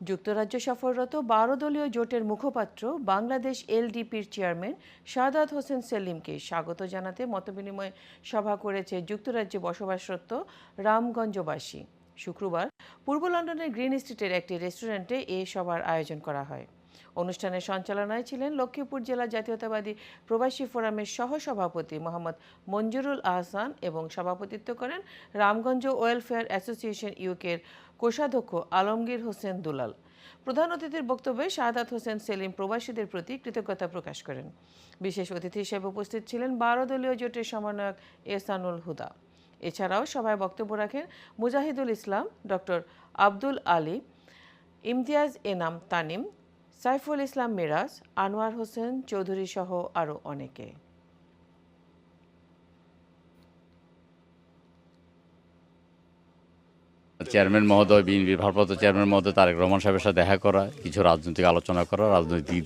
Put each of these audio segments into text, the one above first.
যুক্তরাজ্য সফররত বারো দলীয় জোটের মুখপাত্র বাংলাদেশ এলডিপির চেয়ারম্যান সাদাত হোসেন সেলিমকে স্বাগত জানাতে মতবিনিময় সভা করেছে যুক্তরাজ্যে বসবাসরত রামগঞ্জবাসী। শুক্রবার পূর্ব লন্ডনের গ্রিন স্ট্রিটের একটি রেস্টুরেন্টে এ সভার আয়োজন করা হয়। অনুষ্ঠানের সঞ্চালনায় ছিলেন লক্ষ্মীপুর জেলা জাতীয়তাবাদী প্রবাসী ফোরামের সহসভাপতি মোহাম্মদ মঞ্জুরুল আহসান এবং সভাপতিত্ব করেন রামগঞ্জ ওয়েলফেয়ার অ্যাসোসিয়েশন ইউকের কোষাধ্যক্ষ আলমগীর হোসেন দুলাল। প্রধান অতিথির বক্তব্যে শাহাদাত হোসেন সেলিম প্রবাসীদের প্রতি কৃতজ্ঞতা প্রকাশ করেন। বিশেষ অতিথি হিসেবে উপস্থিত ছিলেন বারো দলীয় জোটের সমন্বয়ক এসানুল হুদা। এছাড়াও সভায় বক্তব্য রাখেন মুজাহিদুল ইসলাম, ডক্টর আব্দুল আলী, ইমতিয়াজ এনাম তানিম, সাইফুল ইসলাম মিরাজ, আনোয়ার হোসেন চৌধুরী সহ আরও অনেকে। চেয়ারম্যান মহোদয় বিএনপির ভারপ্রাপ্ত চেয়ারম্যান মহোদয় তারেক রহমান সাহেবের সাথে দেখা করা, কিছু রাজনৈতিক আলোচনা করা, রাজনৈতিক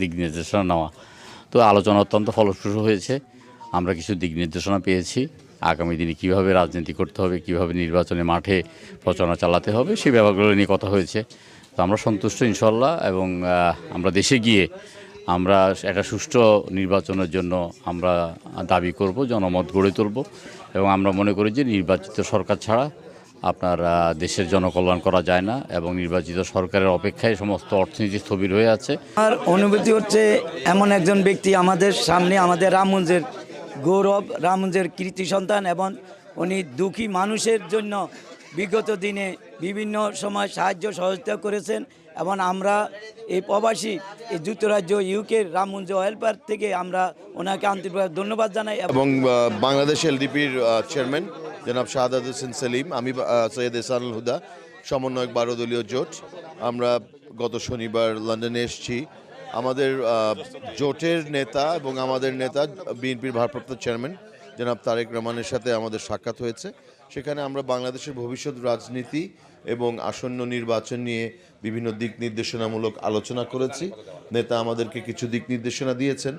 দিক নির্দেশনা নেওয়া। তো আলোচনা অত্যন্ত ফলপ্রসূ হয়েছে। আমরা কিছু দিক নির্দেশনা পেয়েছি। আগামী দিনে কীভাবে রাজনীতি করতে হবে, কীভাবে নির্বাচনে মাঠে প্রচারণা চালাতে হবে, সেই ব্যাপারগুলো নিয়ে কথা হয়েছে। তো আমরা সন্তুষ্ট ইনশাল্লাহ এবং আমরা দেশে গিয়ে আমরা একটা সুষ্ঠু নির্বাচনের জন্য আমরা দাবি করব, জনমত গড়ে তুলব এবং আমরা মনে করি যে নির্বাচিত সরকার ছাড়া আপনার দেশের জনকল্যাণ করা যায় না এবং নির্বাচিত সরকারের অপেক্ষায় সমস্ত অর্থনীতি স্থবির হয়ে আছে। আর অনুভূতি হচ্ছে এমন একজন ব্যক্তি আমাদের সামনে, আমাদের রামগঞ্জের গৌরব, রামগঞ্জের কৃতি সন্তান এবং উনি দুঃখী মানুষের জন্য বিগত দিনে বিভিন্ন সময় সাহায্য সহযোগিতা করেছেন এবং আমরা এই প্রবাসী, এই যুক্তরাজ্য ইউকের রামগঞ্জ ওয়েলফেয়ার থেকে আমরা ওনাকে আন্তরিকভাবে ধন্যবাদ জানাই এবং বাংলাদেশ এলডিপির চেয়ারম্যান জনাব শাহাদাত হোসেন সেলিম, আমি সৈয়দ এসানুল হুদা, সমন্বয়ক বারো দলীয় জোট। আমরা গত শনিবার লন্ডনে এসেছি। আমাদের জোটের নেতা এবং আমাদের নেতা, বিএনপির ভারপ্রাপ্ত চেয়ারম্যান জনাব তারেক রহমানের সাথে আমাদের সাক্ষাৎ হয়েছে। সেখানে আমরা বাংলাদেশের ভবিষ্যৎ রাজনীতি এবং আসন্ন নির্বাচন নিয়ে বিভিন্ন দিক নির্দেশনামূলক আলোচনা করেছি। নেতা আমাদেরকে কিছু দিক নির্দেশনা দিয়েছেন।